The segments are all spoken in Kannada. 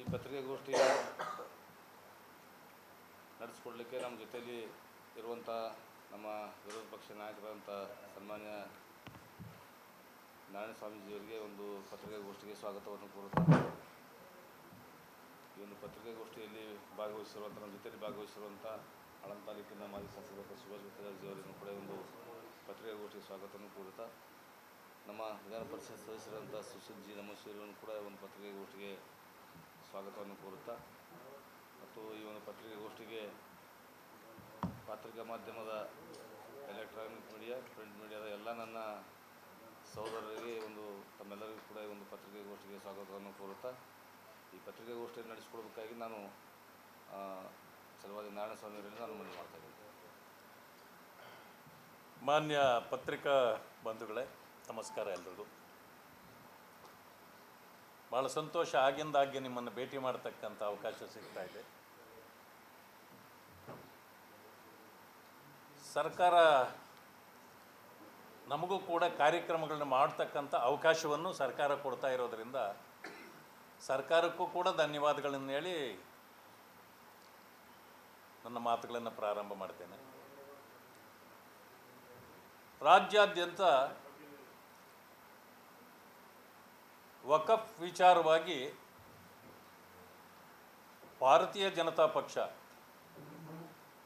ಈ ಪತ್ರಿಕಾಗೋಷ್ಠಿ ನಡೆಸ್ಕೊಡ್ಲಿಕ್ಕೆ ನಮ್ಮ ಜೊತೆಯಲ್ಲಿ ಇರುವಂಥ ನಮ್ಮ ವಿರೋಧ ಪಕ್ಷ ನಾಯಕರಾದಂಥ ಸನ್ಮಾನ್ಯ ನಾರಾಯಣ ಸ್ವಾಮೀಜಿಯವರಿಗೆ ಒಂದು ಪತ್ರಿಕಾಗೋಷ್ಠಿಗೆ ಸ್ವಾಗತವನ್ನು ಕೋರುತ್ತಾ ಈ ಒಂದು ಪತ್ರಿಕಾಗೋಷ್ಠಿಯಲ್ಲಿ ಭಾಗವಹಿಸಿರುವಂಥ, ನಮ್ಮ ಜೊತೆಯಲ್ಲಿ ಭಾಗವಹಿಸಿರುವಂಥ ಹಳಂ ತಾಲೂಕಿನ ಮಾಜಿ ಸಂಸದ ಸುಭಾಷ್ ಅವರನ್ನು ಕೂಡ ಒಂದು ಪತ್ರಿಕಾಗೋಷ್ಠಿಗೆ ಸ್ವಾಗತವನ್ನು ಕೋರುತ್ತಾ ನಮ್ಮ ವಿಧಾನ ಪರಿಷತ್ ಸದಸ್ಯರಾದಂಥ ಸುಶೀಲ್ ಜಿ ಕೂಡ ಒಂದು ಪತ್ರಿಕಾಗೋಷ್ಠಿಗೆ ಸ್ವಾಗತವನ್ನು ಕೋರುತ್ತಾ ಮತ್ತು ಈ ಒಂದು ಪತ್ರಿಕಾಗೋಷ್ಠಿಗೆ ಪತ್ರಿಕಾ ಮಾಧ್ಯಮದ ಎಲೆಕ್ಟ್ರಾನಿಕ್ ಮೀಡಿಯಾ ಪ್ರಿಂಟ್ ಮೀಡಿಯಾದ ಎಲ್ಲ ನನ್ನ ಸಹೋದರರಿಗೆ ಒಂದು ತಮ್ಮೆಲ್ಲರಿಗೂ ಕೂಡ ಈ ಒಂದು ಪತ್ರಿಕಾಗೋಷ್ಠಿಗೆ ಸ್ವಾಗತವನ್ನು ಕೋರುತ್ತಾ ಈ ಪತ್ರಿಕಾಗೋಷ್ಠಿಯನ್ನು ನಡೆಸಿಕೊಡ್ಬೇಕಾಗಿ ನಾನು ಸಲುವಾಗಿ ನಾರಾಯಣ ನಾರಾಯಣಸ್ವಾಮಿ ಅವರಲ್ಲಿ ನಾನು ಮನವಿ ಮಾಡ್ತಾ ಇದ್ದೀನಿ. ಮಾನ್ಯ ಪತ್ರಿಕಾ ಬಂಧುಗಳೇ, ನಮಸ್ಕಾರ ಎಲ್ರಿಗೂ. ಭಾಳ ಸಂತೋಷ ಆಗಿಂದಾಗ್ಗೆ ನಿಮ್ಮನ್ನು ಭೇಟಿ ಮಾಡತಕ್ಕಂಥ ಅವಕಾಶ ಸಿಗ್ತಾ ಇದೆ. ಸರ್ಕಾರ ನಮಗೂ ಕೂಡ ಕಾರ್ಯಕ್ರಮಗಳನ್ನ ಮಾಡ್ತಕ್ಕಂಥ ಅವಕಾಶವನ್ನು ಸರ್ಕಾರ ಕೊಡ್ತಾ ಇರೋದರಿಂದ ಸರ್ಕಾರಕ್ಕೂ ಕೂಡ ಧನ್ಯವಾದಗಳನ್ನು ಹೇಳಿ ನನ್ನ ಮಾತುಗಳನ್ನು ಪ್ರಾರಂಭ ಮಾಡ್ತೇನೆ. ರಾಜ್ಯಾದ್ಯಂತ ವಕಫ್ ವಿಚಾರವಾಗಿ ಭಾರತೀಯ ಜನತಾ ಪಕ್ಷ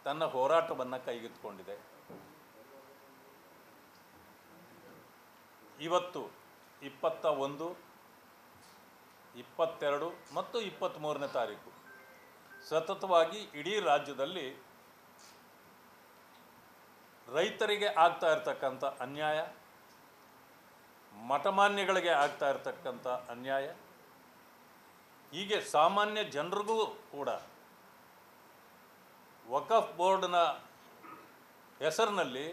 ತನ್ನ ಹೋರಾಟವನ್ನು ಕೈಗೆತ್ತಿಕೊಂಡಿದೆ. ಇವತ್ತು ಇಪ್ಪತ್ತ ಒಂದು, ಇಪ್ಪತ್ತೆರಡು ಮತ್ತು ಇಪ್ಪತ್ತ್ಮೂರನೇ ತಾರೀಕು. ಸತತವಾಗಿ ಇಡೀ ರಾಜ್ಯದಲ್ಲಿ ರೈತರಿಗೆ ಆಗ್ತಾ ಇರತಕ್ಕಂಥ ಅನ್ಯಾಯ ಮಠಮಾನ್ಯಗಳಿಗೆ ಆಗ್ತಾ ಇರತಕ್ಕಂಥ ಅನ್ಯಾಯ. ಹೀಗೆ ಸಾಮಾನ್ಯ ಜನರಿಗೂ ಕೂಡ ವಕಫ್ ಬೋರ್ಡ್ನ ಹೆಸರಿನಲ್ಲಿ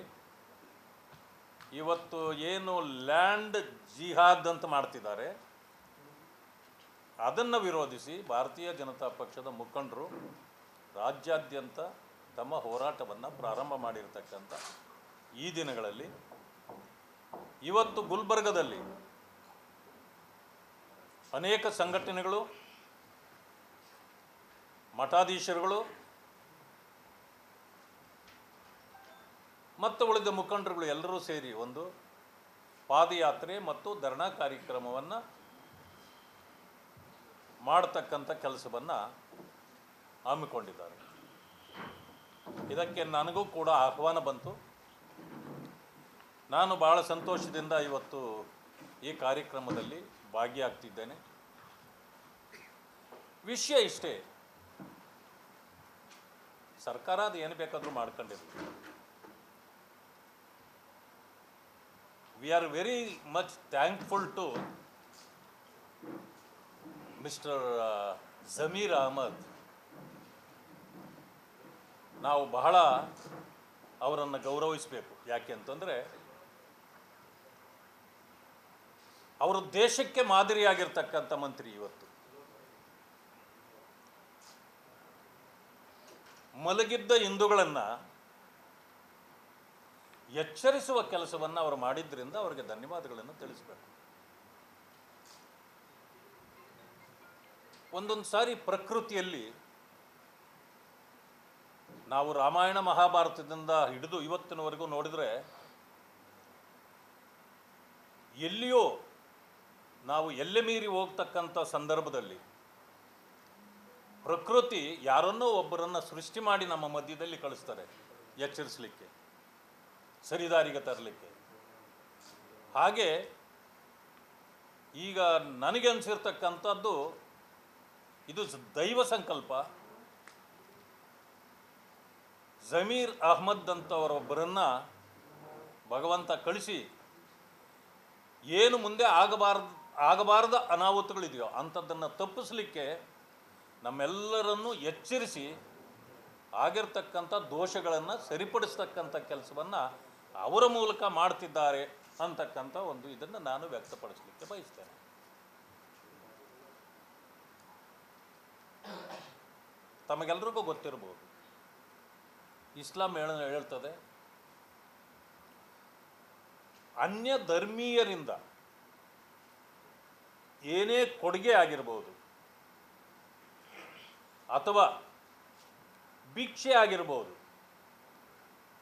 ಇವತ್ತು ಏನು ಲ್ಯಾಂಡ್ ಜಿಹಾದ್ ಅಂತ ಮಾಡ್ತಿದ್ದಾರೆ. ಅದನ್ನು ವಿರೋಧಿಸಿ ಭಾರತೀಯ ಜನತಾ ಪಕ್ಷದ ಮುಖಂಡರು ರಾಜ್ಯಾದ್ಯಂತ ತಮ್ಮ ಹೋರಾಟವನ್ನು ಪ್ರಾರಂಭ ಮಾಡಿರ್ತಕ್ಕಂಥ ಈ ದಿನಗಳಲ್ಲಿ ಇವತ್ತು ಗುಲ್ಬರ್ಗದಲ್ಲಿ ಅನೇಕ ಸಂಘಟನೆಗಳು, ಮಠಾಧೀಶರುಗಳು ಮತ್ತು ಉಳಿದ ಮುಖಂಡರುಗಳು ಎಲ್ಲರೂ ಸೇರಿ ಒಂದು ಪಾದಯಾತ್ರೆ ಮತ್ತು ಧರಣಾ ಕಾರ್ಯಕ್ರಮವನ್ನು ಮಾಡತಕ್ಕಂಥ ಕೆಲಸವನ್ನು ಹಮ್ಮಿಕೊಂಡಿದ್ದಾರೆ. ಇದಕ್ಕೆ ನನಗೂ ಕೂಡ ಆಹ್ವಾನ ಬಂತು. ನಾನು ಭಾಳ ಸಂತೋಷದಿಂದ ಇವತ್ತು ಈ ಕಾರ್ಯಕ್ರಮದಲ್ಲಿ ಭಾಗಿಯಾಗ್ತಿದ್ದೇನೆ. ವಿಷಯ ಇಷ್ಟೇ. ಸರ್ಕಾರ ಅದು ಏನು ಬೇಕಾದರೂ ಮಾಡ್ಕೊಂಡಿರುತ್ತೆ we are very much thankful to mister Zameer Ahmed ನಾವು ಬಹಳ ಅವರನ್ನು ಗೌರವಿಸಬೇಕು. ಯಾಕೆ ಅಂತಂದರೆ ಅವರು ದೇಶಕ್ಕೆ ಮಾದರಿಯಾಗಿರ್ತಕ್ಕಂಥ ಮಂತ್ರಿ ಇವತ್ತು. ಮಲಗಿದ್ದ ಹಿಂದೂಗಳನ್ನು ಎಚ್ಚರಿಸುವ ಕೆಲಸವನ್ನು ಅವರು ಮಾಡಿದ್ರಿಂದ ಅವರಿಗೆ ಧನ್ಯವಾದಗಳನ್ನು ತಿಳಿಸಬೇಕು. ಒಂದೊಂದು ಸಾರಿ ಪ್ರಕೃತಿಯಲ್ಲಿ ನಾವು ರಾಮಾಯಣ ಮಹಾಭಾರತದಿಂದ ಹಿಡಿದು ಇವತ್ತಿನವರೆಗೂ ನೋಡಿದರೆ ಎಲ್ಲಿಯೋ ನಾವು ಎಲ್ಲೆ ಮೀರಿ ಹೋಗ್ತಕ್ಕಂಥ ಸಂದರ್ಭದಲ್ಲಿ ಪ್ರಕೃತಿ ಯಾರನ್ನೋ ಒಬ್ಬರನ್ನು ಸೃಷ್ಟಿ ಮಾಡಿ ನಮ್ಮ ಮಧ್ಯದಲ್ಲಿ ಕಳಿಸ್ತಾರೆ, ಎಚ್ಚರಿಸಲಿಕ್ಕೆ, ಸರಿದಾರಿಗೆ ತರಲಿಕ್ಕೆ. ಹಾಗೆ ಈಗ ನನಗೆ ಅನಿಸಿರ್ತಕ್ಕಂಥದ್ದು ಇದು ದೈವ ಸಂಕಲ್ಪ. ಜಮೀರ್ ಅಹ್ಮದ್ ಅಂತವರೊಬ್ಬರನ್ನು ಭಗವಂತ ಕಳಿಸಿ, ಏನು ಮುಂದೆ ಆಗಬಾರ್ದು ಆಗಬಾರದ ಅನಾಹುತಗಳಿದೆಯೋ ಅಂಥದ್ದನ್ನು ತಪ್ಪಿಸಲಿಕ್ಕೆ ನಮ್ಮೆಲ್ಲರನ್ನು ಎಚ್ಚರಿಸಿ ಆಗಿರ್ತಕ್ಕಂಥ ದೋಷಗಳನ್ನು ಸರಿಪಡಿಸ್ತಕ್ಕಂಥ ಕೆಲಸವನ್ನು ಅವರ ಮೂಲಕ ಮಾಡ್ತಿದ್ದಾರೆ ಅಂತಕ್ಕಂಥ ಒಂದು ಇದನ್ನು ನಾನು ವ್ಯಕ್ತಪಡಿಸಲಿಕ್ಕೆ ಬಯಸ್ತೇನೆ. ತಮಗೆಲ್ರಿಗೂ ಗೊತ್ತಿರ್ಬೋದು ಇಸ್ಲಾಂ ಹೇಳ ಹೇಳ್ತದೆ ಅನ್ಯ ಧರ್ಮೀಯರಿಂದ ಏನೇ ಕೊಡುಗೆ ಆಗಿರ್ಬೋದು, ಅಥವಾ ಭಿಕ್ಷೆ ಆಗಿರ್ಬೋದು,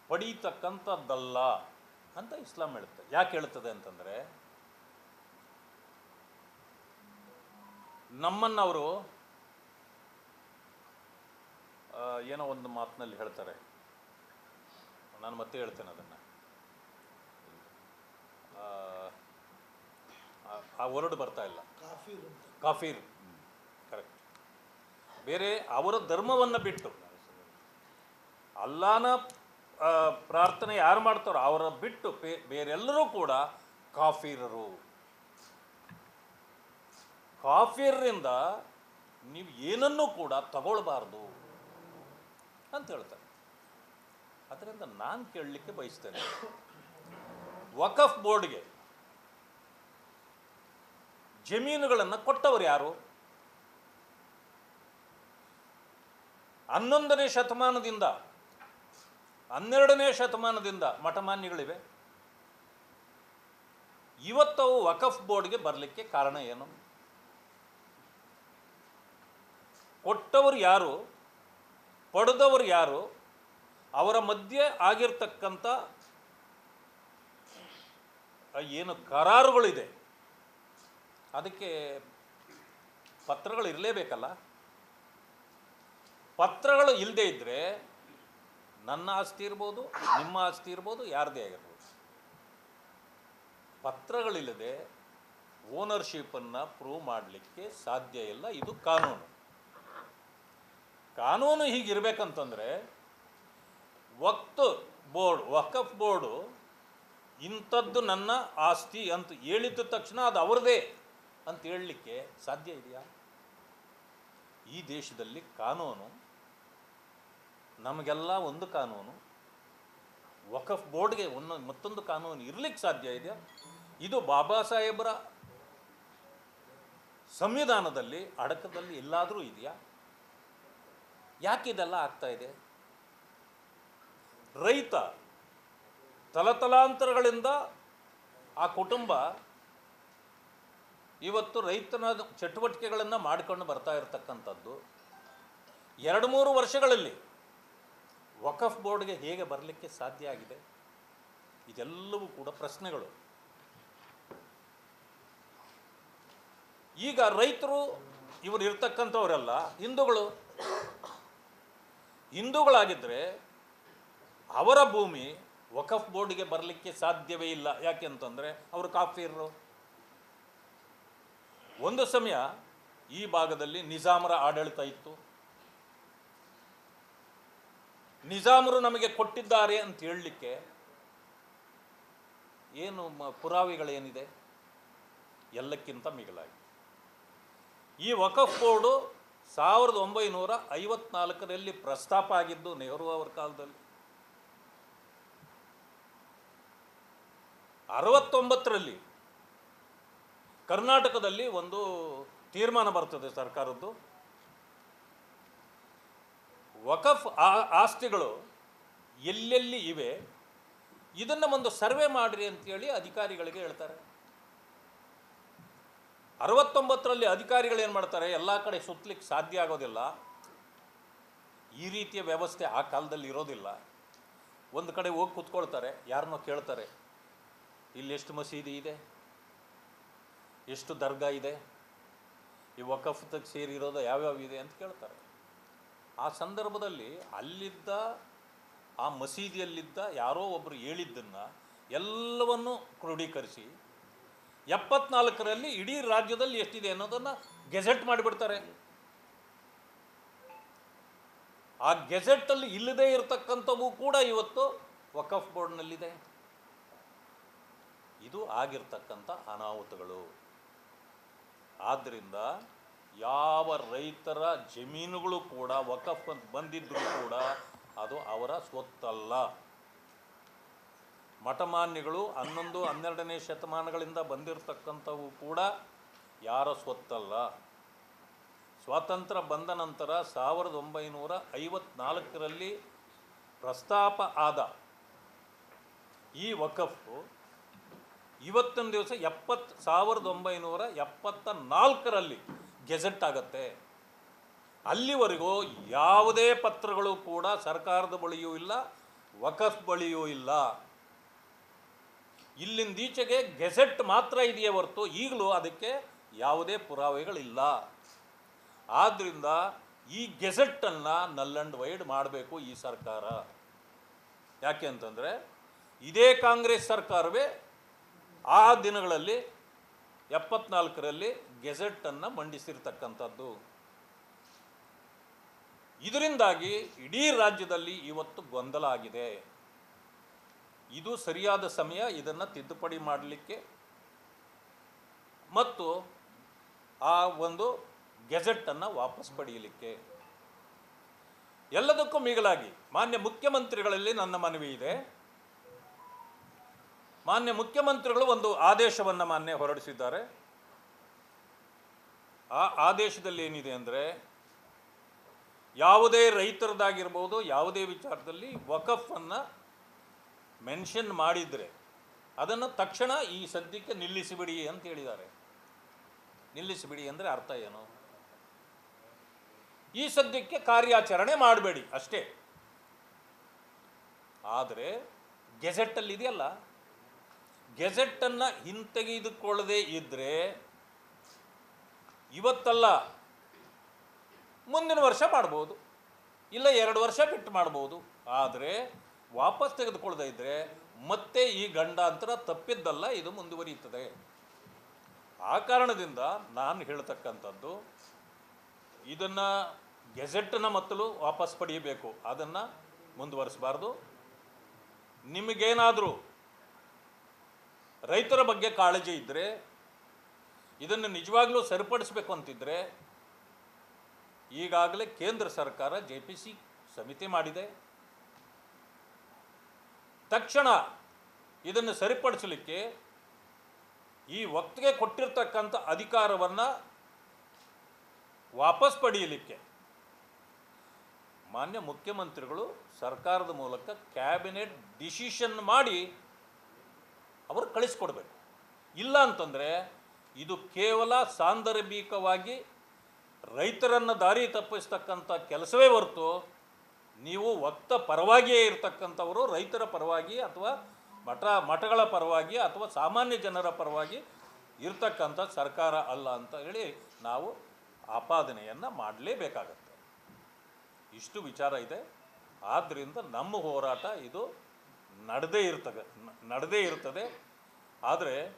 ಪಡೀತಕ್ಕಂಥದ್ದಲ್ಲ ಅಂತ ಇಸ್ಲಾಂ ಹೇಳುತ್ತೆ. ಯಾಕೆ ಹೇಳ್ತದೆ ಅಂತಂದರೆ ನಮ್ಮನ್ನು ಅವರು ಏನೋ ಒಂದು ಮಾತಿನಲ್ಲಿ ಹೇಳ್ತಾರೆ. ನಾನು ಮತ್ತೆ ಹೇಳ್ತೇನೆ ಅದನ್ನು. ಆ ವರ್ಡ್ ಬರ್ತಾ ಇಲ್ಲ. ಕಾಫೀರ್ ಕರೆಕ್ಟ್ ಬೇರೆ ಅವರ ಧರ್ಮವನ್ನು ಬಿಟ್ಟು ಅಲ್ಲಾನ ಪ್ರಾರ್ಥನೆ ಯಾರು ಮಾಡ್ತಾರೋ ಅವರ ಬಿಟ್ಟು ಬೇರೆಲ್ಲರೂ ಕೂಡ ಕಾಫೀರರು. ಕಾಫೀರರಿಂದ ನೀವು ಏನನ್ನೂ ಕೂಡ ತಗೊಳ್ಬಾರ್ದು ಅಂತ ಹೇಳ್ತಾರೆ. ಅದರಿಂದ ನಾನು ಕೇಳಲಿಕ್ಕೆ ಬಯಸ್ತೇನೆ. ವಕಫ್ ಬೋರ್ಡ್ಗೆ ಜಮೀನುಗಳನ್ನು ಕೊಟ್ಟವರು ಯಾರು? ಹನ್ನೊಂದನೇ ಶತಮಾನದಿಂದ, ಹನ್ನೆರಡನೇ ಶತಮಾನದಿಂದ ಮಠಮಾನ್ಯಗಳಿವೆ. ಇವತ್ತವು ವಕಫ್ ಬೋರ್ಡ್ಗೆ ಬರಲಿಕ್ಕೆ ಕಾರಣ ಏನು? ಕೊಟ್ಟವರು ಯಾರು? ಪಡೆದವರು ಯಾರು? ಅವರ ಮಧ್ಯೆ ಆಗಿರ್ತಕ್ಕಂಥ ಏನು ಕರಾರುಗಳಿದೆ. ಅದಕ್ಕೆ ಪತ್ರಗಳು ಇರಲೇಬೇಕಲ್ಲ ಪತ್ರಗಳು ಇಲ್ಲದೆ ಇದ್ದರೆ ನನ್ನ ಆಸ್ತಿ ಇರ್ಬೋದು, ನಿಮ್ಮ ಆಸ್ತಿ ಇರ್ಬೋದು, ಯಾರದೇ ಆಗಿರ್ಬೋದು. ಪತ್ರಗಳಿಲ್ಲದೆ ಓನರ್ಶಿಪ್ಪನ್ನು ಪ್ರೂವ್ ಮಾಡಲಿಕ್ಕೆ ಸಾಧ್ಯ ಇಲ್ಲ. ಇದು ಕಾನೂನು. ಕಾನೂನು ಹೀಗಿರಬೇಕಂತಂದರೆ ವಕ್ತು ಬೋರ್ಡ್, ವಕಫ್ ಬೋರ್ಡು ಇಂಥದ್ದು ನನ್ನ ಆಸ್ತಿ ಅಂತ ಹೇಳಿದ ತಕ್ಷಣ ಅದು ಅವ್ರದೇ ಅಂತ ಹೇಳಲಿಕ್ಕೆ ಸಾಧ್ಯ ಇದೆಯಾ? ಈ ದೇಶದಲ್ಲಿ ಕಾನೂನು, ನಮಗೆಲ್ಲ ಒಂದು ಕಾನೂನು, ವಕಫ್ ಬೋರ್ಡ್ಗೆ ಒಂದೊಂದು ಮತ್ತೊಂದು ಕಾನೂನು ಇರಲಿಕ್ಕೆ ಸಾಧ್ಯ ಇದೆಯಾ? ಇದು ಬಾಬಾ ಸಾಹೇಬರ ಸಂವಿಧಾನದಲ್ಲಿ ಅಡಕದಲ್ಲಿ ಎಲ್ಲಾದರೂ ಇದೆಯಾ? ಯಾಕೆ ಇದೆಲ್ಲ ಆಗ್ತಾ ಇದೆ? ರೈತ ತಲತಲಾಂತರಗಳಿಂದ ಆ ಕುಟುಂಬ ಇವತ್ತು ರೈತನ ಚಟುವಟಿಕೆಗಳನ್ನು ಮಾಡಿಕೊಂಡು ಬರ್ತಾ ಇರತಕ್ಕಂಥದ್ದು ಎರಡು ಮೂರು ವರ್ಷಗಳಲ್ಲಿ ವಕಫ್ ಬೋರ್ಡ್ಗೆ ಹೇಗೆ ಬರಲಿಕ್ಕೆ ಸಾಧ್ಯ ಆಗಿದೆ? ಇದೆಲ್ಲವೂ ಕೂಡ ಪ್ರಶ್ನೆಗಳು. ಈಗ ರೈತರು ಇವರು ಇರ್ತಕ್ಕಂಥವರೆಲ್ಲ, ಹಿಂದೂಗಳು. ಹಿಂದೂಗಳಾಗಿದ್ದರೆ ಅವರ ಭೂಮಿ ವಕಫ್ ಬೋರ್ಡ್ಗೆ ಬರಲಿಕ್ಕೆ ಸಾಧ್ಯವೇ ಇಲ್ಲ. ಯಾಕೆ ಅಂತಂದರೆ ಅವರು ಕಾಫೀರರು. ಒಂದು ಸಮಯ ಈ ಭಾಗದಲ್ಲಿ ನಿಜಾಮರ ಆಡಳಿತ ಇತ್ತು. ನಿಜಾಮರು ನಮಗೆ ಕೊಟ್ಟಿದ್ದಾರೆ ಅಂತ ಹೇಳಲಿಕ್ಕೆ ಏನು ಪುರಾವೆಗಳೇನಿದೆ? ಎಲ್ಲಕ್ಕಿಂತ ಮಿಗಿಲಾಗಿ. ಈ ವಕಫ್ ಬೋರ್ಡು ಸಾವಿರದ ಒಂಬೈನೂರ ಐವತ್ನಾಲ್ಕರಲ್ಲಿ ಪ್ರಸ್ತಾಪ ಆಗಿದ್ದು ನೆಹರು ಅವರ ಕಾಲದಲ್ಲಿ. ಅರವತ್ತೊಂಬತ್ತರಲ್ಲಿ ಕರ್ನಾಟಕದಲ್ಲಿ ಒಂದು ತೀರ್ಮಾನ ಬರ್ತದೆ ಸರ್ಕಾರದ್ದು. ವಕಫ್ ಆಸ್ತಿಗಳು ಎಲ್ಲೆಲ್ಲಿ ಇವೆ, ಇದನ್ನು ಒಂದು ಸರ್ವೆ ಮಾಡಿರಿ ಅಂತೇಳಿ ಅಧಿಕಾರಿಗಳಿಗೆ ಹೇಳ್ತಾರೆ. ಅರವತ್ತೊಂಬತ್ತರಲ್ಲಿ ಅಧಿಕಾರಿಗಳು ಏನು ಮಾಡ್ತಾರೆ, ಎಲ್ಲ ಕಡೆ ಸುತ್ತಲಿಕ್ಕೆ ಸಾಧ್ಯ ಆಗೋದಿಲ್ಲ. ಈ ರೀತಿಯ ವ್ಯವಸ್ಥೆ ಆ ಕಾಲದಲ್ಲಿ ಇರೋದಿಲ್ಲ. ಒಂದು ಕಡೆ ಹೋಗಿ ಕೂತ್ಕೊಳ್ತಾರೆ ಯಾರನ್ನೋ ಕೇಳ್ತಾರೆ ಇಲ್ಲಿ ಎಷ್ಟು ಮಸೀದಿ ಇದೆ? ಎಷ್ಟು ದರ್ಗಾ ಇದೆ? ಈ ವಕಫ್ತಕ್ಕೆ ಸೇರಿರೋದು ಯಾವ್ಯಾವ ಇದೆ ಅಂತ ಕೇಳ್ತಾರೆ. ಆ ಸಂದರ್ಭದಲ್ಲಿ ಅಲ್ಲಿದ್ದ, ಆ ಮಸೀದಿಯಲ್ಲಿದ್ದ ಯಾರೋ ಒಬ್ಬರು ಹೇಳಿದ್ದನ್ನು ಎಲ್ಲವನ್ನು ಕ್ರೋಢೀಕರಿಸಿ ಎಪ್ಪತ್ನಾಲ್ಕರಲ್ಲಿ ಇಡೀ ರಾಜ್ಯದಲ್ಲಿ ಎಷ್ಟಿದೆ ಅನ್ನೋದನ್ನು ಗೆಜೆಟ್ ಮಾಡಿಬಿಡ್ತಾರೆ. ಆ ಗೆಜೆಟ್ಟಲ್ಲಿ ಇಲ್ಲದೇ ಇರತಕ್ಕಂಥವು ಕೂಡ ಇವತ್ತು ವಕಫ್ ಬೋರ್ಡ್ನಲ್ಲಿದೆ. ಇದು ಆಗಿರ್ತಕ್ಕಂಥ ಅನಾಹುತಗಳು. ಆದ್ದರಿಂದ ಯಾವ ರೈತರ ಜಮೀನುಗಳು ಕೂಡ ವಕಫ್ ಬಂದಿದ್ದರೂ ಕೂಡ ಅದು ಅವರ ಸ್ವತ್ತಲ್ಲ. ಮಠಮಾನ್ಯಗಳು ಹನ್ನೊಂದು, ಹನ್ನೆರಡನೇ ಶತಮಾನಗಳಿಂದ ಬಂದಿರತಕ್ಕಂಥವು ಕೂಡ ಯಾರ ಸ್ವತ್ತಲ್ಲ. ಸ್ವಾತಂತ್ರ್ಯ ಬಂದ ನಂತರ ಸಾವಿರದ ಒಂಬೈನೂರ ಐವತ್ನಾಲ್ಕರಲ್ಲಿ ಪ್ರಸ್ತಾಪ ಆದ ಈ ವಕಫು ಇವತ್ತಿನ ದಿವಸ ಎಪ್ಪತ್ತು ಸಾವಿರದ ಒಂಬೈನೂರ ಎಪ್ಪತ್ತ ನಾಲ್ಕರಲ್ಲಿ ಗೆಜೆಟ್ ಆಗತ್ತೆ. ಅಲ್ಲಿವರೆಗೂ ಯಾವುದೇ ಪತ್ರಗಳು ಕೂಡ ಸರ್ಕಾರದ ಬಳಿಯೂ ಇಲ್ಲ, ವಕಫ್ ಬಳಿಯೂ ಇಲ್ಲ. ಇಲ್ಲಿಂದೀಚೆಗೆ ಗೆಜೆಟ್ ಮಾತ್ರ ಇದೆಯೇ ಹೊರತು ಈಗಲೂ ಅದಕ್ಕೆ ಯಾವುದೇ ಪುರಾವೆಗಳಿಲ್ಲ. ಆದ್ದರಿಂದ ಈ ಗೆಜೆಟ್ಟನ್ನು ನಲ್ ಆ್ಯಂಡ್ ವೈಡ್ ಮಾಡಬೇಕು ಈ ಸರ್ಕಾರ. ಯಾಕೆ ಅಂತಂದರೆ, ಇದೇ ಕಾಂಗ್ರೆಸ್ ಸರ್ಕಾರವೇ ಆ ದಿನಗಳಲ್ಲಿ ಎಪ್ಪತ್ನಾಲ್ಕರಲ್ಲಿ ಗೆಜೆಟನ್ನು ಮಂಡಿಸಿರ್ತಕ್ಕಂಥದ್ದು. ಇದರಿಂದಾಗಿ ಇಡೀ ರಾಜ್ಯದಲ್ಲಿ ಇವತ್ತು ಗೊಂದಲ ಆಗಿದೆ. ಇದು ಸರಿಯಾದ ಸಮಯ ಇದನ್ನು ತಿದ್ದುಪಡಿ ಮಾಡಲಿಕ್ಕೆ ಮತ್ತು ಆ ಒಂದು ಗೆಜೆಟನ್ನು ವಾಪಸ್ ಪಡೆಯಲಿಕ್ಕೆ. ಎಲ್ಲದಕ್ಕೂ ಮಿಗಿಲಾಗಿ ಮಾನ್ಯ ಮುಖ್ಯಮಂತ್ರಿಗಳಲ್ಲಿ ನನ್ನ ಮನವಿ ಇದೆ. ಮಾನ್ಯ ಮುಖ್ಯಮಂತ್ರಿಗಳು ಒಂದು ಆದೇಶವನ್ನು ಮಾನ್ಯ ಹೊರಡಿಸಿದ್ದಾರೆ. ಆ ಆದೇಶದಲ್ಲಿ ಏನಿದೆ ಅಂದರೆ, ಯಾವುದೇ ರೈತರದಾಗಿರ್ಬೋದು, ಯಾವುದೇ ವಿಚಾರದಲ್ಲಿ ವಕಫನ್ನು ಮೆನ್ಷನ್ ಮಾಡಿದರೆ ಅದನ್ನು ತಕ್ಷಣ ಈ ಸದ್ಯಕ್ಕೆ ನಿಲ್ಲಿಸಿಬಿಡಿ ಅಂತ ಹೇಳಿದ್ದಾರೆ. ನಿಲ್ಲಿಸಿಬಿಡಿ ಅಂದರೆ ಅರ್ಥ ಏನು? ಈ ಸದ್ಯಕ್ಕೆ ಕಾರ್ಯಾಚರಣೆ ಮಾಡಬೇಡಿ ಅಷ್ಟೇ. ಆದರೆ ಗೆಜೆಟ್ಟಲ್ಲಿ ಹಿಂತೆಗೆದುಕೊಳ್ಳದೇ ಹಿಂತೆಗೆದುಕೊಳ್ಳದೆ ಇದ್ದರೆ ಇವತ್ತಲ್ಲ ಮುಂದಿನ ವರ್ಷ ಮಾಡ್ಬೋದು. ಇಲ್ಲ ಎರಡು ವರ್ಷ ಬಿಟ್ಟು ಮಾಡ್ಬೋದು. ಆದರೆ ವಾಪಸ್ ತೆಗೆದುಕೊಳ್ಳದೇ ಇದ್ದರೆ ಮತ್ತೆ ಈ ಗಂಡಾಂತರ ತಪ್ಪಿದ್ದಲ್ಲ, ಇದು ಮುಂದುವರಿಯುತ್ತದೆ. ಆ ಕಾರಣದಿಂದ ನಾನು ಹೇಳ್ತಕ್ಕಂಥದ್ದು, ಇದನ್ನು ಗೆಜೆಟ್ನ ಮತ್ತಲು ವಾಪಸ್ ಪಡೆಯಬೇಕು. ಅದನ್ನು ಮುಂದುವರಿಸಬಾರ್ದು. ನಿಮಗೇನಾದರೂ ರೈತರ ಬಗ್ಗೆ ಕಾಳಜಿ ಇದ್ದರೆ ಇದನ್ನು ನಿಜವಾಗ್ಲೂ ಸರಿಪಡಿಸ್ಬೇಕು ಅಂತಿದ್ದರೆ ಈಗಾಗಲೇ ಕೇಂದ್ರ ಸರ್ಕಾರ ಜೆ ಪಿ ಸಿ ಸಮಿತಿ ಮಾಡಿದೆ. ತಕ್ಷಣ ಇದನ್ನು ಸರಿಪಡಿಸಲಿಕ್ಕೆ ಈ ಒತ್ತಿಗೆ ಕೊಟ್ಟಿರ್ತಕ್ಕಂಥ ಅಧಿಕಾರವನ್ನು ವಾಪಸ್ ಪಡೆಯಲಿಕ್ಕೆ ಮಾನ್ಯ ಮುಖ್ಯಮಂತ್ರಿಗಳು ಸರ್ಕಾರದ ಮೂಲಕ ಕ್ಯಾಬಿನೆಟ್ ಡಿಸಿಷನ್ ಮಾಡಿ ಅವರು ಕಳಿಸ್ಕೊಡ್ಬೇಕು. ಇಲ್ಲ ಅಂತಂದರೆ ಇದು ಕೇವಲ ಸಾಂದರ್ಭಿಕವಾಗಿ ರೈತರನ್ನು ದಾರಿ ತಪ್ಪಿಸ್ತಕ್ಕಂಥ ಕೆಲಸವೇ ಹೊರತು ನೀವು ಒತ್ತ ಪರವಾಗಿಯೇ ಇರತಕ್ಕಂಥವರು ರೈತರ ಪರವಾಗಿ ಅಥವಾ ಮಠ, ಮಠಗಳ ಪರವಾಗಿ ಅಥವಾ ಸಾಮಾನ್ಯ ಜನರ ಪರವಾಗಿ ಇರ್ತಕ್ಕಂಥ ಸರ್ಕಾರ ಅಲ್ಲ ಅಂತ ಹೇಳಿ ನಾವು ಆಪಾದನೆಯನ್ನು ಮಾಡಲೇಬೇಕಾಗತ್ತೆ. ಇಷ್ಟು ವಿಚಾರ ಇದೆ. ಆದ್ದರಿಂದ ನಮ್ಮ ಹೋರಾಟ ಇದು ನಡೆದೇ ಇರ್ತದೆ ನಡೆದೇ ಇರ್ತದೆ. ಆದರೆ